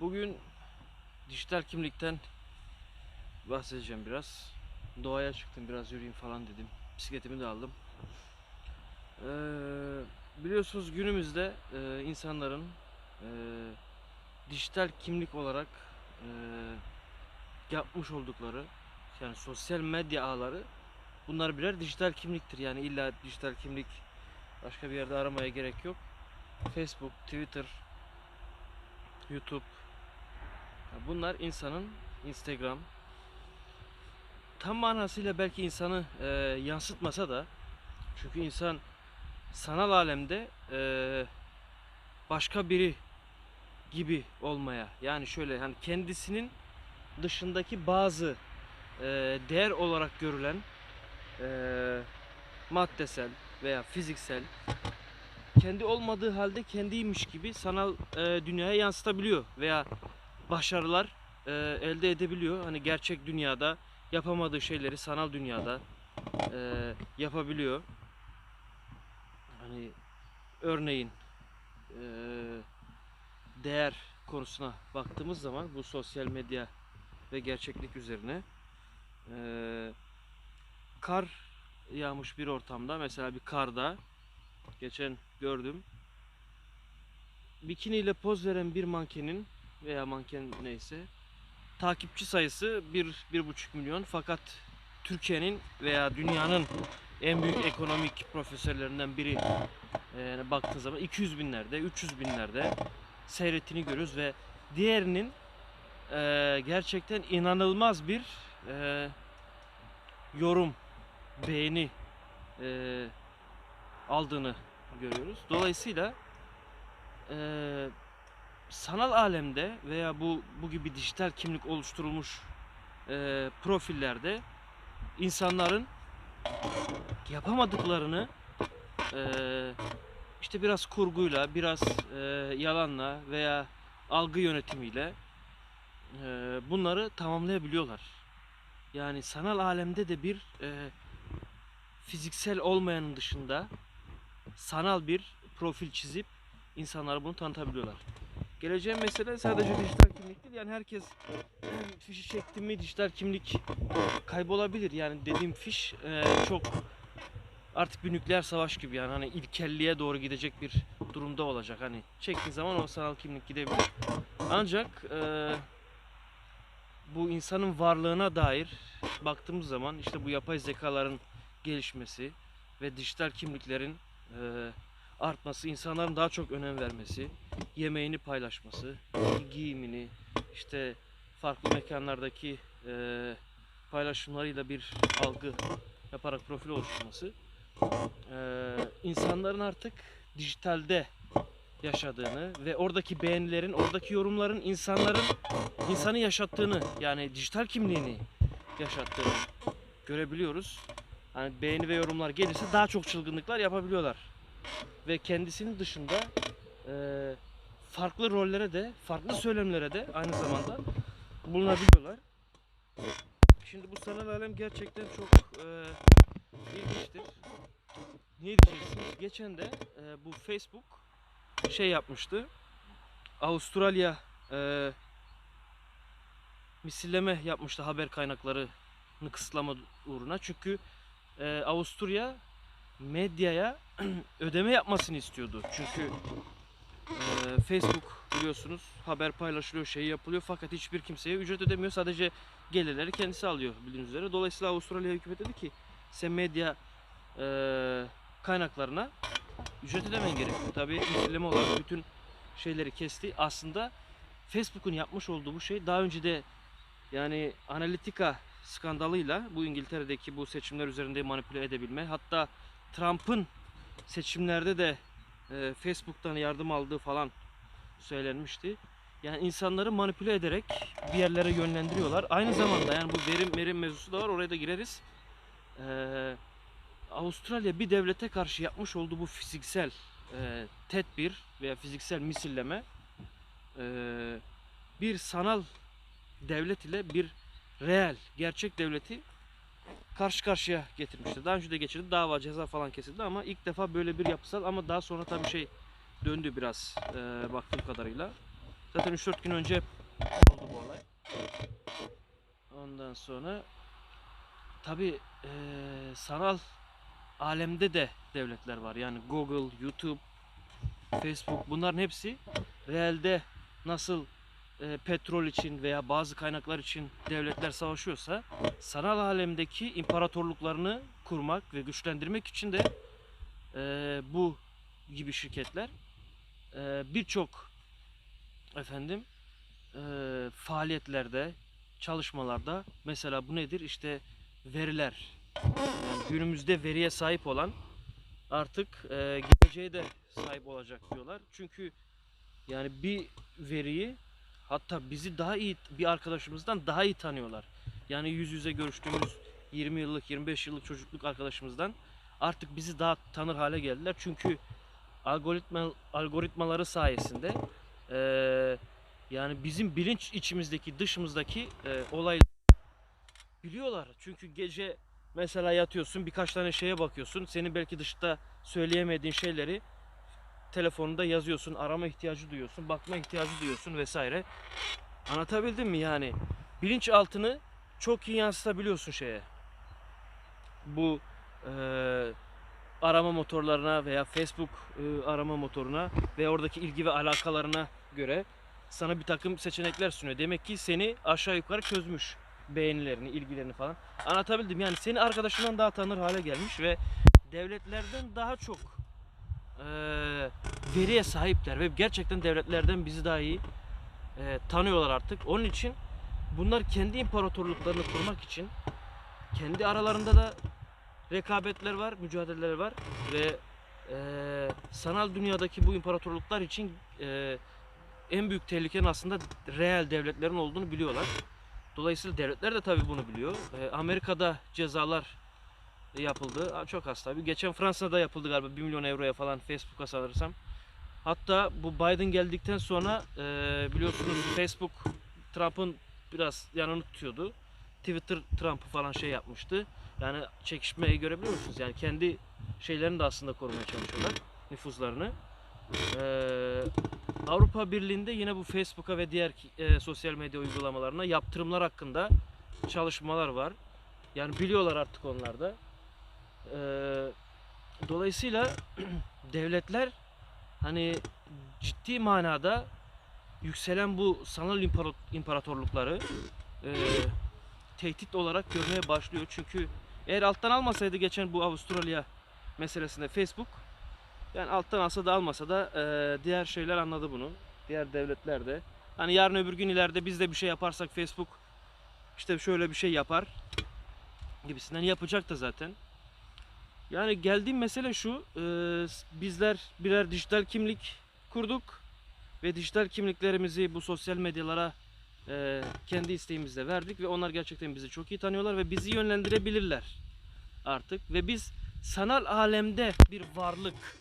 Bugün dijital kimlikten bahsedeceğim biraz. Doğaya çıktım biraz yürüyeyim falan dedim. Bisikletimi de aldım. Ee, biliyorsunuz günümüzde e, insanların e, dijital kimlik olarak e, yapmış oldukları yani sosyal medya ağları bunlar birer dijital kimliktir. Yani illa dijital kimlik başka bir yerde aramaya gerek yok. Facebook, Twitter, YouTube. Bunlar insanın Instagram. Tam manasıyla belki insanı e, yansıtmasa da çünkü insan sanal alemde e, başka biri gibi olmaya yani şöyle hani kendisinin dışındaki bazı e, değer olarak görülen e, maddesel veya fiziksel kendi olmadığı halde kendiymiş gibi sanal e, dünyaya yansıtabiliyor veya başarılar e, elde edebiliyor. Hani gerçek dünyada yapamadığı şeyleri sanal dünyada e, yapabiliyor. Hani örneğin e, değer konusuna baktığımız zaman bu sosyal medya ve gerçeklik üzerine e, kar yağmış bir ortamda mesela bir karda geçen gördüm bikiniyle poz veren bir mankenin veya manken neyse takipçi sayısı 1 1,5 milyon fakat Türkiye'nin veya dünyanın en büyük ekonomik profesörlerinden biri e, yani baktığın zaman 200 binlerde 300 binlerde seyrettiğini görüyoruz ve diğerinin e, gerçekten inanılmaz bir e, yorum beğeni e, aldığını görüyoruz. Dolayısıyla e, sanal alemde veya bu bu gibi dijital kimlik oluşturulmuş e, profillerde insanların yapamadıklarını e, işte biraz kurguyla, biraz e, yalanla veya algı yönetimiyle e, bunları tamamlayabiliyorlar. Yani sanal alemde de bir e, fiziksel olmayanın dışında sanal bir profil çizip insanlara bunu tanıtabiliyorlar. Geleceğin mesele sadece dijital kimlik değil. Yani herkes fişi çekti mi dijital kimlik kaybolabilir. Yani dediğim fiş e, çok artık bir nükleer savaş gibi yani hani ilkelliğe doğru gidecek bir durumda olacak. Hani çektiğin zaman o sanal kimlik gidebilir. Ancak e, bu insanın varlığına dair baktığımız zaman işte bu yapay zekaların gelişmesi ve dijital kimliklerin e, artması, insanların daha çok önem vermesi, yemeğini paylaşması, giyimini, işte farklı mekanlardaki e, paylaşımlarıyla bir algı yaparak profil oluşturması e, insanların artık dijitalde yaşadığını ve oradaki beğenilerin, oradaki yorumların insanların insanı yaşattığını yani dijital kimliğini yaşattığını görebiliyoruz. Hani beğeni ve yorumlar gelirse daha çok çılgınlıklar yapabiliyorlar. Ve kendisinin dışında e, farklı rollere de, farklı söylemlere de aynı zamanda bulunabiliyorlar. Şimdi bu sanal alem gerçekten çok e, ilginçtir. Niye diyeceksiniz? Geçen de e, bu Facebook şey yapmıştı. Avustralya e, misilleme yapmıştı haber kaynaklarını kısıtlama uğruna. Çünkü e, Avusturya medyaya ödeme yapmasını istiyordu. Çünkü e, Facebook biliyorsunuz haber paylaşılıyor, şey yapılıyor fakat hiçbir kimseye ücret ödemiyor. Sadece gelirleri kendisi alıyor bildiğiniz üzere. Dolayısıyla Avustralya hükümeti dedi ki sen medya e, kaynaklarına ücret ödemen gerekiyor. Tabii misilleme olarak bütün şeyleri kesti. Aslında Facebook'un yapmış olduğu bu şey daha önce de yani Analytica skandalıyla bu İngiltere'deki bu seçimler üzerinde manipüle edebilme hatta Trump'ın seçimlerde de e, Facebook'tan yardım aldığı falan söylenmişti. Yani insanları manipüle ederek bir yerlere yönlendiriyorlar. Aynı zamanda yani bu verim verim mevzusu da var oraya da gireriz. Ee, Avustralya bir devlete karşı yapmış olduğu bu fiziksel e, tedbir veya fiziksel misilleme e, bir sanal devlet ile bir reel, gerçek devleti karşı karşıya getirmişti. Daha önce de geçirdi. Dava, ceza falan kesildi ama ilk defa böyle bir yapısal ama daha sonra tabii şey döndü biraz e, baktığım kadarıyla. Zaten 3-4 gün önce oldu bu olay. Ondan sonra tabi sanal alemde de devletler var. Yani Google, YouTube, Facebook bunların hepsi realde nasıl e, petrol için veya bazı kaynaklar için devletler savaşıyorsa sanal alemdeki imparatorluklarını kurmak ve güçlendirmek için de e, bu gibi şirketler e, birçok efendim e, faaliyetlerde çalışmalarda mesela bu nedir? İşte veriler. Yani günümüzde veriye sahip olan artık e, geleceğe de sahip olacak diyorlar. Çünkü yani bir veriyi hatta bizi daha iyi bir arkadaşımızdan daha iyi tanıyorlar. Yani yüz yüze görüştüğümüz 20 yıllık 25 yıllık çocukluk arkadaşımızdan artık bizi daha tanır hale geldiler. Çünkü algoritma algoritmaları sayesinde eee, yani bizim bilinç içimizdeki dışımızdaki eee olayları biliyorlar. Çünkü gece mesela yatıyorsun birkaç tane şeye bakıyorsun. Senin belki dışta söyleyemediğin şeyleri telefonunda yazıyorsun, arama ihtiyacı duyuyorsun, bakma ihtiyacı duyuyorsun vesaire. Anlatabildim mi yani? Bilinçaltını çok iyi yansıtabiliyorsun şeye. Bu eee, arama motorlarına veya Facebook eee, arama motoruna ve oradaki ilgi ve alakalarına göre sana bir takım seçenekler sunuyor. Demek ki seni aşağı yukarı çözmüş beğenilerini, ilgilerini falan. Anlatabildim yani seni arkadaşından daha tanır hale gelmiş ve devletlerden daha çok eee, veriye sahipler ve gerçekten devletlerden bizi daha iyi eee, tanıyorlar artık. Onun için bunlar kendi imparatorluklarını kurmak için kendi aralarında da rekabetler var, mücadeleler var ve eee, sanal dünyadaki bu imparatorluklar için eee, en büyük tehlikenin aslında reel devletlerin olduğunu biliyorlar. Dolayısıyla devletler de tabii bunu biliyor. Eee, Amerika'da cezalar yapıldı. Çok az tabii. Geçen Fransa'da yapıldı galiba 1 milyon euroya falan Facebook'a sanırsam. Hatta bu Biden geldikten sonra e, biliyorsunuz Facebook Trump'ın biraz yanını tutuyordu. Twitter Trump'ı falan şey yapmıştı. Yani çekişmeyi görebiliyor musunuz? Yani kendi şeylerini de aslında korumaya çalışıyorlar. Nüfuzlarını. Ee, Avrupa Birliği'nde yine bu Facebook'a ve diğer e, sosyal medya uygulamalarına yaptırımlar hakkında çalışmalar var. Yani biliyorlar artık onlar da. Ee, dolayısıyla devletler hani ciddi manada yükselen bu sanal impara- imparatorlukları e, tehdit olarak görmeye başlıyor. Çünkü eğer alttan almasaydı geçen bu Avustralya meselesinde Facebook yani alttan alsa da almasa da e, diğer şeyler anladı bunu. Diğer devletler de. Hani yarın öbür gün ileride biz de bir şey yaparsak Facebook işte şöyle bir şey yapar gibisinden yapacak da zaten. Yani geldiğim mesele şu. e, bizler birer dijital kimlik kurduk ve dijital kimliklerimizi bu sosyal medyalara e, kendi isteğimizle verdik ve onlar gerçekten bizi çok iyi tanıyorlar ve bizi yönlendirebilirler artık ve biz sanal alemde bir varlık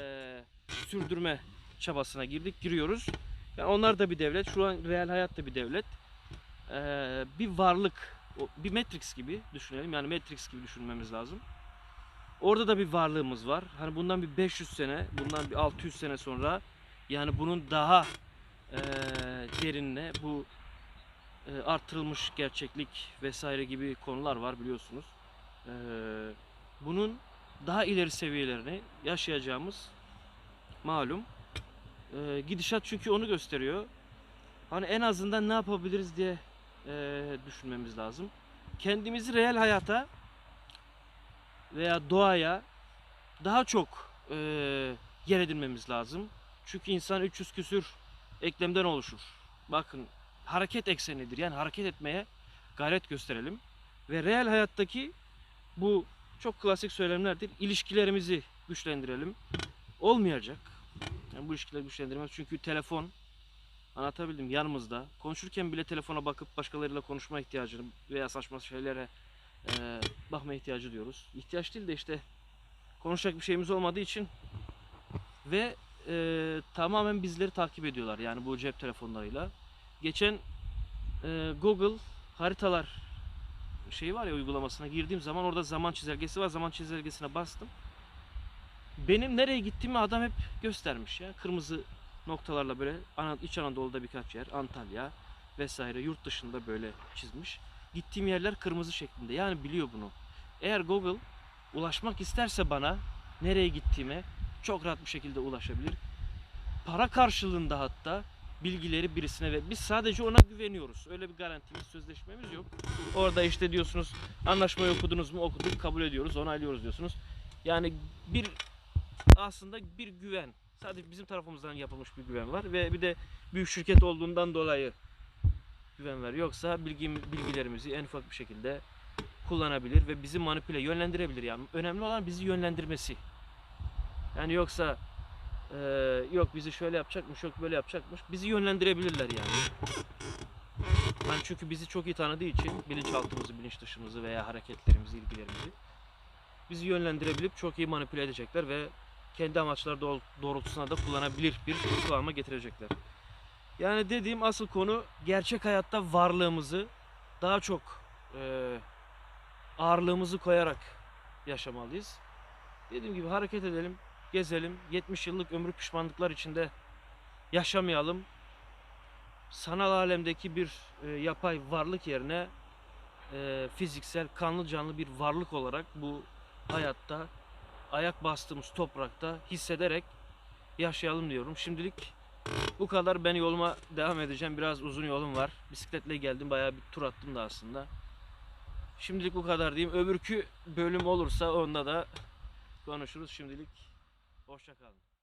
e, sürdürme çabasına girdik, giriyoruz. Yani onlar da bir devlet, şu an real hayat da bir devlet. Bir varlık, bir Matrix gibi düşünelim. Yani Matrix gibi düşünmemiz lazım. Orada da bir varlığımız var. Hani bundan bir 500 sene, bundan bir 600 sene sonra yani bunun daha eee derinine bu eee, artırılmış gerçeklik vesaire gibi konular var biliyorsunuz. Eee, bunun daha ileri seviyelerini yaşayacağımız malum. Eee, gidişat çünkü onu gösteriyor. Hani en azından ne yapabiliriz diye eee, düşünmemiz lazım. Kendimizi real hayata veya doğaya daha çok eee yer edinmemiz lazım. Çünkü insan 300 küsür eklemden oluşur. Bakın hareket eksenidir. Yani hareket etmeye gayret gösterelim. Ve real hayattaki bu çok klasik söylemlerdir. İlişkilerimizi güçlendirelim. Olmayacak. Yani bu ilişkileri güçlendirmez. Çünkü telefon anlatabildim yanımızda. Konuşurken bile telefona bakıp başkalarıyla konuşma ihtiyacını veya saçma şeylere eee bakma ihtiyacı diyoruz. İhtiyaç değil de işte konuşacak bir şeyimiz olmadığı için ve eee, tamamen bizleri takip ediyorlar yani bu cep telefonlarıyla. Geçen eee, Google haritalar şeyi var ya uygulamasına girdiğim zaman orada zaman çizelgesi var. Zaman çizelgesine bastım. Benim nereye gittiğimi adam hep göstermiş ya. Kırmızı noktalarla böyle İç Anadolu'da birkaç yer, Antalya vesaire yurt dışında böyle çizmiş. Gittiğim yerler kırmızı şeklinde. Yani biliyor bunu. Eğer Google ulaşmak isterse bana nereye gittiğime çok rahat bir şekilde ulaşabilir. Para karşılığında hatta bilgileri birisine ve biz sadece ona güveniyoruz. Öyle bir garantimiz, sözleşmemiz yok. Orada işte diyorsunuz anlaşmayı okudunuz mu? Okuduk, kabul ediyoruz, onaylıyoruz diyorsunuz. Yani bir aslında bir güven. Sadece bizim tarafımızdan yapılmış bir güven var ve bir de büyük şirket olduğundan dolayı güven var. Yoksa bilgi, bilgilerimizi en ufak bir şekilde kullanabilir ve bizi manipüle, yönlendirebilir yani. Önemli olan bizi yönlendirmesi. Yani yoksa eee, yok bizi şöyle yapacakmış, yok böyle yapacakmış. Bizi yönlendirebilirler yani. Yani çünkü bizi çok iyi tanıdığı için bilinçaltımızı, bilinç dışımızı veya hareketlerimizi, ilgilerimizi bizi yönlendirebilip çok iyi manipüle edecekler ve kendi amaçları doğ- doğrultusuna da kullanabilir bir kıvama getirecekler. Yani dediğim asıl konu gerçek hayatta varlığımızı daha çok eee, ağırlığımızı koyarak yaşamalıyız. Dediğim gibi hareket edelim, gezelim. 70 yıllık ömrü pişmanlıklar içinde yaşamayalım. Sanal alemdeki bir e, yapay varlık yerine e, fiziksel, kanlı canlı bir varlık olarak bu hayatta ayak bastığımız toprakta hissederek yaşayalım diyorum. Şimdilik bu kadar. Ben yoluma devam edeceğim. Biraz uzun yolum var. Bisikletle geldim. Bayağı bir tur attım da aslında. Şimdilik bu kadar diyeyim. Öbürkü bölüm olursa onda da konuşuruz. Şimdilik hoşça kalın.